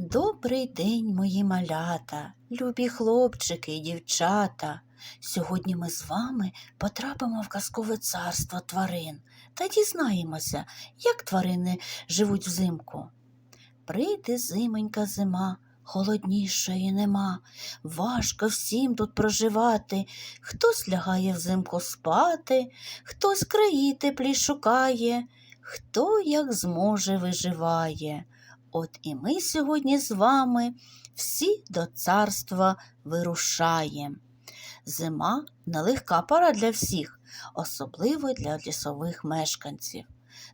Добрий день, мої малята, любі хлопчики і дівчата. Сьогодні ми з вами потрапимо в казкове царство тварин та дізнаємося, як тварини живуть взимку. Прийде зименька зима, холоднішої нема. Важко всім тут проживати. Хтось лягає взимку спати, хтось краї теплі шукає, хто як зможе виживає. От і ми сьогодні з вами всі до царства вирушаємо. Зима нелегка пора для всіх, особливо для лісових мешканців.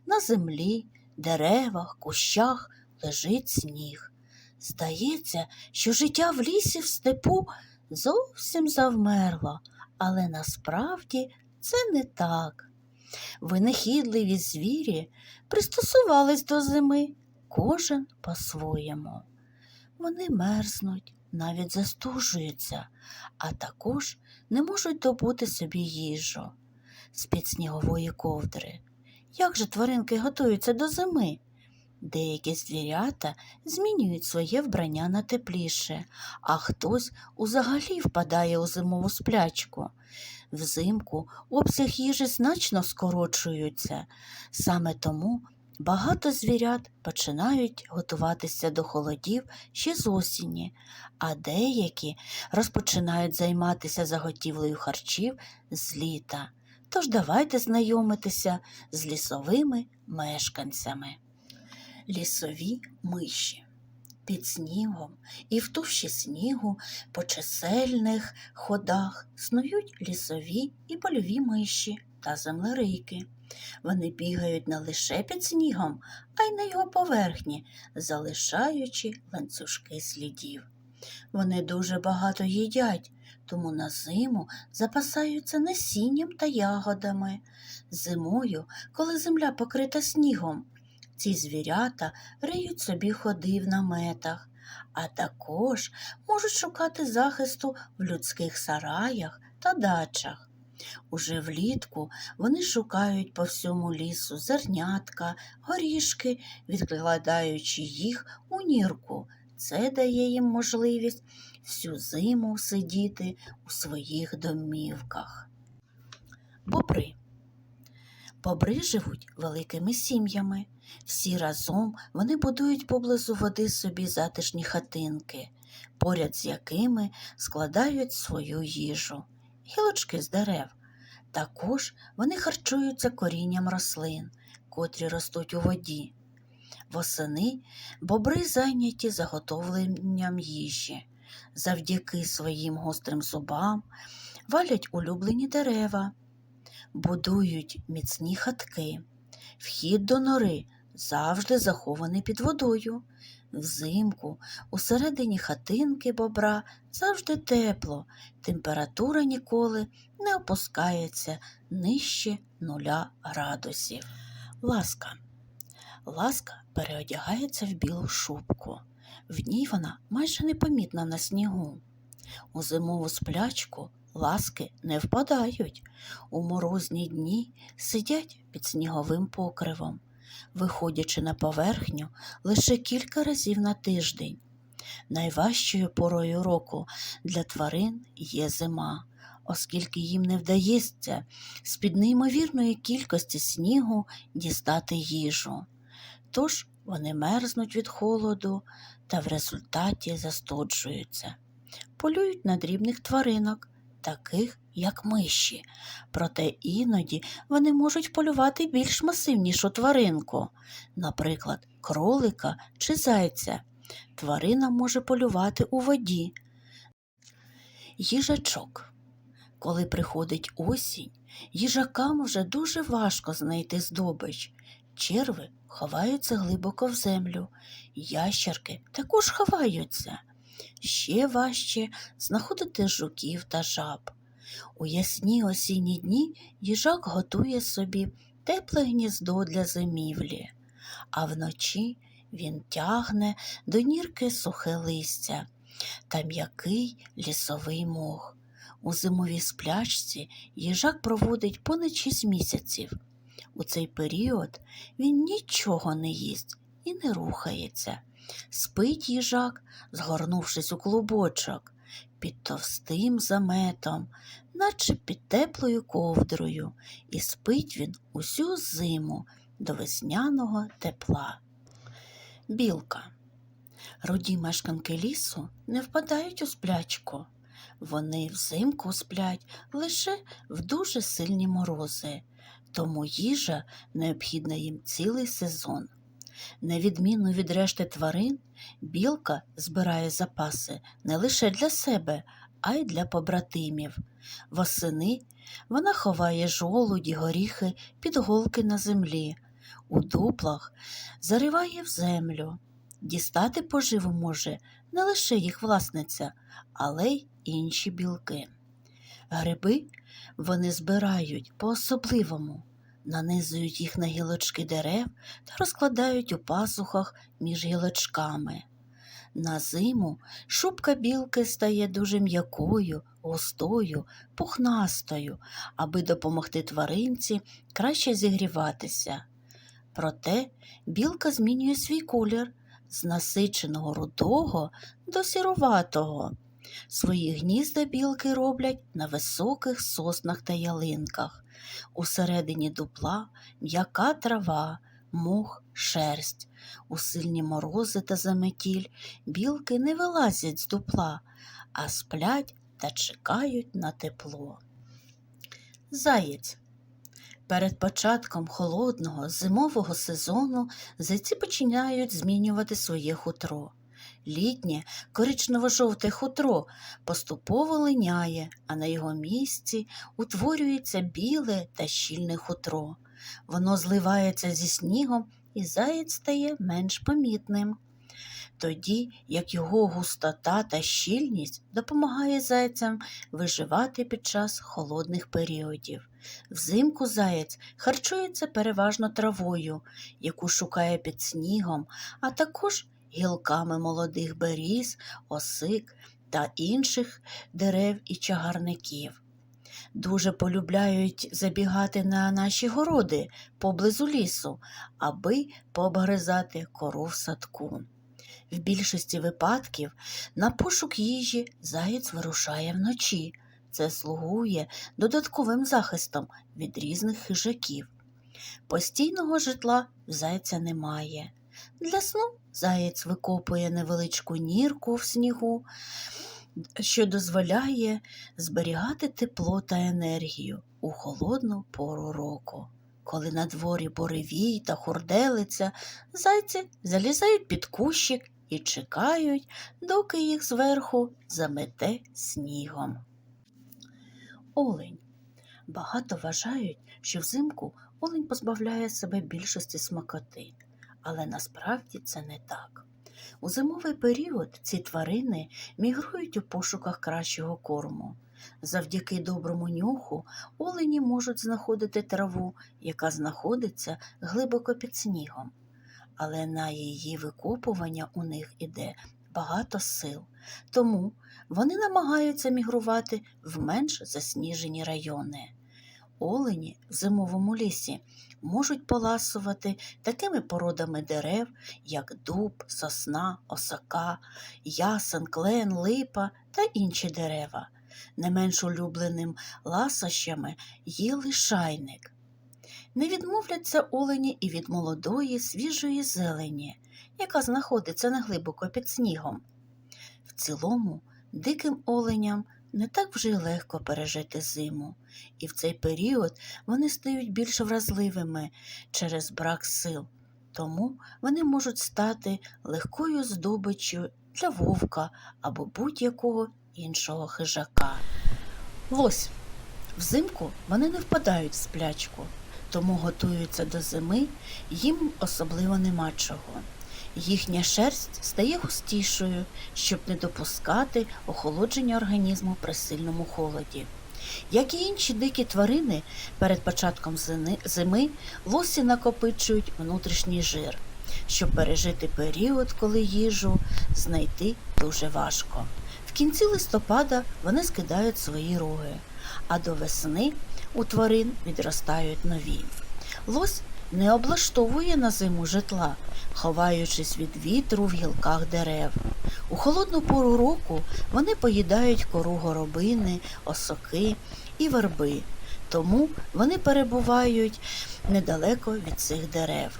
На землі, деревах, кущах лежить сніг. Здається, що життя в лісі в степу зовсім завмерло, але насправді це не так. Винахідливі звірі пристосувались до зими, кожен по-своєму. Вони мерзнуть, навіть застужуються, а також не можуть добути собі їжу з-під снігової ковдри. Як же тваринки готуються до зими? Деякі звірята змінюють своє вбрання на тепліше, а хтось узагалі впадає у зимову сплячку. Взимку обсяг їжі значно скорочується. Саме тому багато звірят починають готуватися до холодів ще з осені, а деякі розпочинають займатися заготівлею харчів з літа. Тож давайте знайомитися з лісовими мешканцями. Лісові миші. Під снігом і в товщі снігу по чисельних ходах снують лісові і польові миші та землерийки. Вони бігають не лише під снігом, а й на його поверхні, залишаючи ланцюжки слідів. Вони дуже багато їдять, тому на зиму запасаються насінням та ягодами. Зимою, коли земля покрита снігом, ці звірята риють собі ходи в наметах, а також можуть шукати захисту в людських сараях та дачах. Уже влітку вони шукають по всьому лісу зернятка, горішки, відкладаючи їх у нірку. Це дає їм можливість всю зиму сидіти у своїх домівках. Бобри. Бобри живуть великими сім'ями. Всі разом вони будують поблизу води собі затишні хатинки, поряд з якими складають свою їжу, гілочки з дерев. Також вони харчуються корінням рослин, котрі ростуть у воді. Восени бобри зайняті заготовленням їжі. Завдяки своїм гострим зубам валять улюблені дерева, будують міцні хатки. Вхід до нори завжди захований під водою. Взимку усередині хатинки бобра завжди тепло, температура ніколи не опускається нижче нуля градусів. Ласка. Ласка переодягається в білу шубку. В ній вона майже непомітна на снігу. У зимову сплячку ласки не впадають. У морозні дні сидять під сніговим покривом, виходячи на поверхню лише кілька разів на тиждень. Найважчою порою року для тварин є зима, оскільки їм не вдається з-під неймовірної кількості снігу дістати їжу. Тож вони мерзнуть від холоду та в результаті застуджуються. Полюють на дрібних тваринок, таких як миші, проте іноді вони можуть полювати більш масивнішу тваринку, наприклад, кролика чи зайця. Тварина може полювати у воді. Їжачок. Коли приходить осінь, їжакам вже дуже важко знайти здобич. Черви ховаються глибоко в землю, ящерки також ховаються. Ще важче знаходити жуків та жаб. У ясні осінні дні їжак готує собі тепле гніздо для зимівлі, а вночі він тягне до нірки сухе листя та м'який лісовий мох. У зимовій сплячці їжак проводить понад шість місяців. У цей період він нічого не їсть і не рухається. Спить їжак, згорнувшись у клубочок, під товстим заметом, наче під теплою ковдрою, і спить він усю зиму до весняного тепла. Білка. Руді мешканки лісу не впадають у сплячку. Вони взимку сплять лише в дуже сильні морози, тому їжа необхідна їм цілий сезон. На відміну від решти тварин, білка збирає запаси не лише для себе, а й для побратимів. Восени вона ховає жолуді, горіхи під голки на землі, у дуплах зариває в землю. Дістати поживу може не лише їх власниця, але й інші білки. Гриби вони збирають по-особливому, нанизують їх на гілочки дерев та розкладають у пасухах між гілочками. На зиму шубка білки стає дуже м'якою, густою, пухнастою, аби допомогти тваринці краще зігріватися. Проте білка змінює свій колір з насиченого рудого до сіруватого. Свої гнізда білки роблять на високих соснах та ялинках. Усередині дупла м'яка трава, мох, шерсть. У сильні морози та заметіль білки не вилазять з дупла, а сплять та чекають на тепло. Заєць. Перед початком холодного зимового сезону зайці починають змінювати своє хутро. Літнє коричнево-жовте хутро поступово линяє, а на його місці утворюється біле та щільне хутро. Воно зливається зі снігом і заєць стає менш помітним. Тоді як його густота та щільність допомагає зайцям виживати під час холодних періодів. Взимку заєць харчується переважно травою, яку шукає під снігом, а також гілками молодих беріз, осик та інших дерев і чагарників. Дуже полюбляють забігати на наші городи поблизу лісу, аби пообгризати кору в садку. В більшості випадків на пошук їжі заєць вирушає вночі. Це слугує додатковим захистом від різних хижаків. Постійного житла в зайця немає. Для сну заєць викопує невеличку нірку в снігу, що дозволяє зберігати тепло та енергію у холодну пору року. Коли на дворі буревій та хурделиця, зайці залізають під кущик і чекають, доки їх зверху замете снігом. Олень. Багато вважають, що взимку олень позбавляє себе більшості смакоти, але насправді це не так. У зимовий період ці тварини мігрують у пошуках кращого корму. Завдяки доброму нюху олені можуть знаходити траву, яка знаходиться глибоко під снігом, але на її викопування у них іде багато сил, тому вони намагаються мігрувати в менш засніжені райони. Олені в зимовому лісі можуть поласувати такими породами дерев, як дуб, сосна, осака, ясен, клен, липа та інші дерева. Не менш улюбленим ласощами є лишайник. Не відмовляться олені і від молодої свіжої зелені, яка знаходиться неглибоко під снігом. В цілому, диким оленям не так вже й легко пережити зиму, і в цей період вони стають більш вразливими через брак сил, тому вони можуть стати легкою здобиччю для вовка або будь-якого іншого хижака. Лось. Взимку вони не впадають в сплячку, тому готуються до зими, їм особливо нема чого. Їхня шерсть стає густішою, щоб не допускати охолодження організму при сильному холоді. Як і інші дикі тварини, перед початком зими лосі накопичують внутрішній жир, щоб пережити період, коли їжу знайти дуже важко. В кінці листопада вони скидають свої роги, а до весни у тварин відростають нові. Лось не облаштовує на зиму житла, ховаючись від вітру в гілках дерев. У холодну пору року вони поїдають кору горобини, осоки і верби, тому вони перебувають недалеко від цих дерев.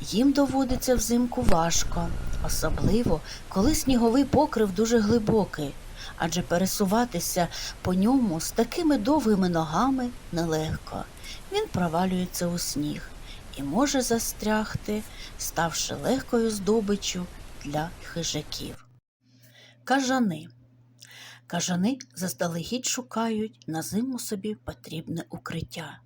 Їм доводиться взимку важко, особливо коли сніговий покрив дуже глибокий, адже пересуватися по ньому з такими довгими ногами нелегко. Він провалюється у сніг і може застрягти, ставши легкою здобиччю для хижаків. Кажани. Кажани заздалегідь шукають на зиму собі потрібне укриття.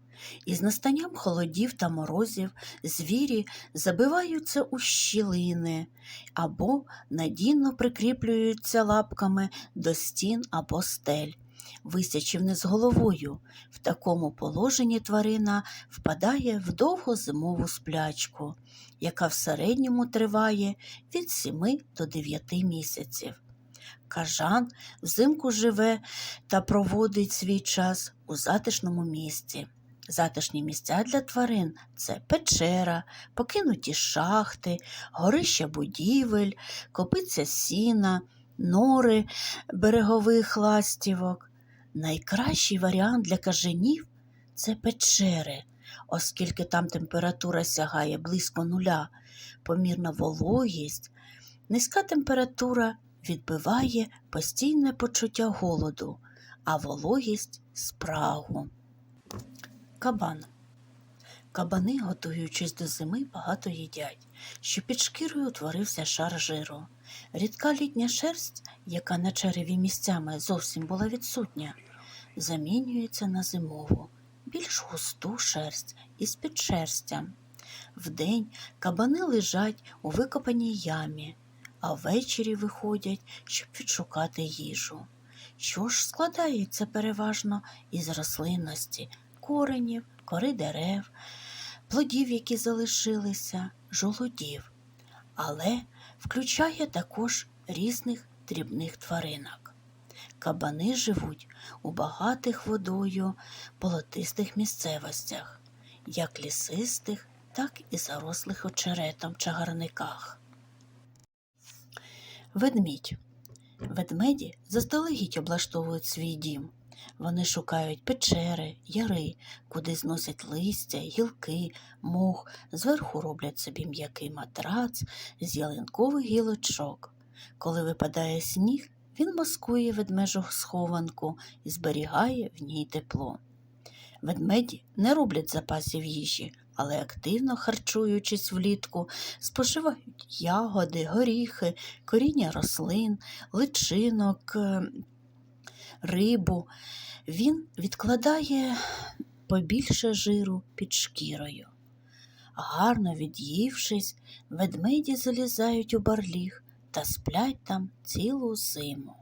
Із настанням холодів та морозів звірі забиваються у щілини або надійно прикріплюються лапками до стін або стель, висячи вниз головою. В такому положенні тварина впадає в довгу зимову сплячку, яка в середньому триває від 7 до 9 місяців. Кажан взимку живе та проводить свій час у затишному місці. Затишні місця для тварин це печера, покинуті шахти, горища будівель, копиця сіна, нори берегових ластівок. Найкращий варіант для кажанів це печери, оскільки там температура сягає близько нуля, помірна вологість, низька температура відбиває постійне почуття голоду, а вологість спрагу. Кабан. Кабани, готуючись до зими, багато їдять, що під шкірою утворився шар жиру. Рідка літня шерсть, яка на череві місцями зовсім була відсутня, замінюється на зимову, більш густу шерсть із підшерстям. Вдень кабани лежать у викопаній ямі, а ввечері виходять, щоб відшукати їжу. Що ж складається переважно із рослинності, коренів, кори дерев, плодів, які залишилися, жолудів, але включає також різних дрібних тваринок. Кабани живуть у багатих водою полотистих місцевостях, як лісистих, так і зарослих очеретом чагарниках. Ведмідь. Ведмеді заздалегідь облаштовують свій дім. Вони шукають печери, яри, куди зносять листя, гілки, мох, зверху роблять собі м'який матрац з ялинкових гілочок. Коли випадає сніг, він маскує ведмежу схованку і зберігає в ній тепло. Ведмеді не роблять запасів їжі, але активно харчуючись влітку, споживають ягоди, горіхи, коріння рослин, личинок, е, рибу. Він відкладає побільше жиру під шкірою. Гарно від'ївшись, ведмеді залізають у барліг та сплять там цілу зиму.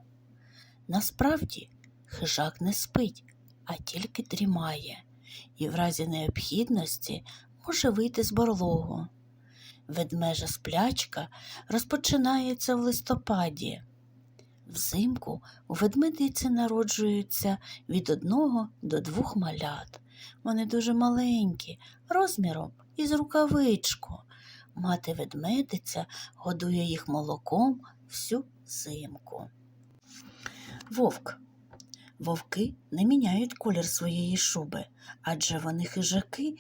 Насправді хижак не спить, а тільки дрімає, і в разі необхідності може вийти з барлогу. Ведмежа сплячка розпочинається в листопаді. Взимку у ведмедиці народжуються від одного до двох малят. Вони дуже маленькі, розміром із рукавичку. Мати ведмедиця годує їх молоком всю зимку. Вовк. Вовки не міняють колір своєї шуби, адже вони хижаки,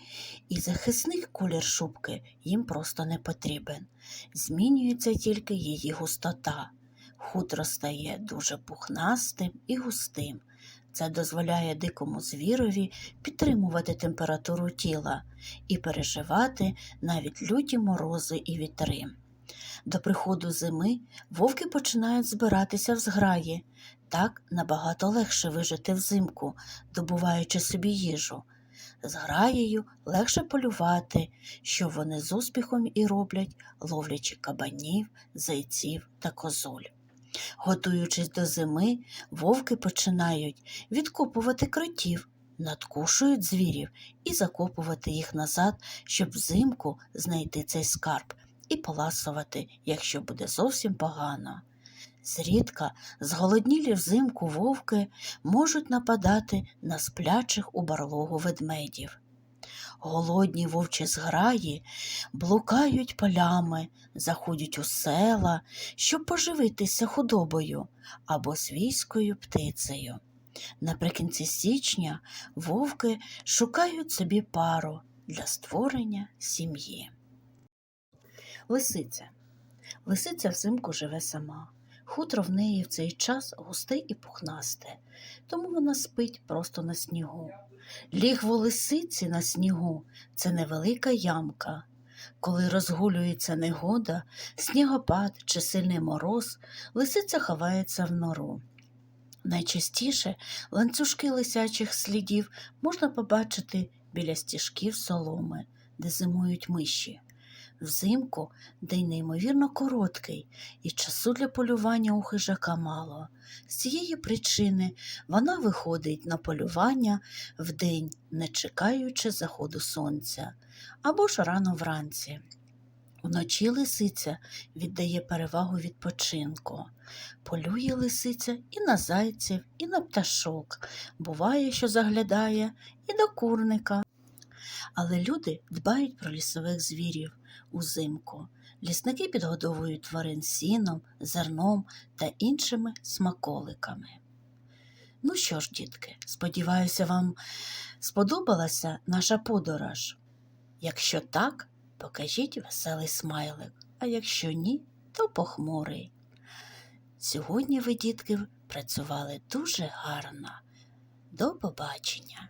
і захисний колір шубки їм просто не потрібен. Змінюється тільки її густота. Хутро стає дуже пухнастим і густим. Це дозволяє дикому звірові підтримувати температуру тіла і переживати навіть люті морози і вітри. До приходу зими вовки починають збиратися в зграї. Так набагато легше вижити взимку, добуваючи собі їжу. Зграєю легше полювати, що вони з успіхом і роблять, ловлячи кабанів, зайців та козуль. Готуючись до зими, вовки починають відкопувати кротів, надкушують звірів і закопувати їх назад, щоб взимку знайти цей скарб і поласувати, якщо буде зовсім погано. Зрідка зголоднілі взимку вовки можуть нападати на сплячих у барлогу ведмедів. Голодні вовчі зграї блукають полями, заходять у села, щоб поживитися худобою або свійською птицею. Наприкінці січня вовки шукають собі пару для створення сім'ї. Лисиця. Лисиця взимку живе сама. Хутро в неї в цей час густе і пухнасте, тому вона спить просто на снігу. Лігво лисиці на снігу це невелика ямка. Коли розгулюється негода, снігопад чи сильний мороз, лисиця ховається в нору. Найчастіше ланцюжки лисячих слідів можна побачити біля стіжків соломи, де зимують миші. Взимку день неймовірно короткий, і часу для полювання у хижака мало. З цієї причини вона виходить на полювання вдень, не чекаючи заходу сонця, або ж рано вранці. Вночі лисиця віддає перевагу відпочинку. Полює лисиця і на зайців, і на пташок. Буває, що заглядає і до курника. Але люди дбають про лісових звірів узимку. Лісники підгодовують тварин сіном, зерном та іншими смаколиками. Ну що ж, дітки, сподіваюся, вам сподобалася наша подорож. Якщо так, покажіть веселий смайлик, а якщо ні, то похмурий. Сьогодні ви, дітки, працювали дуже гарно. До побачення!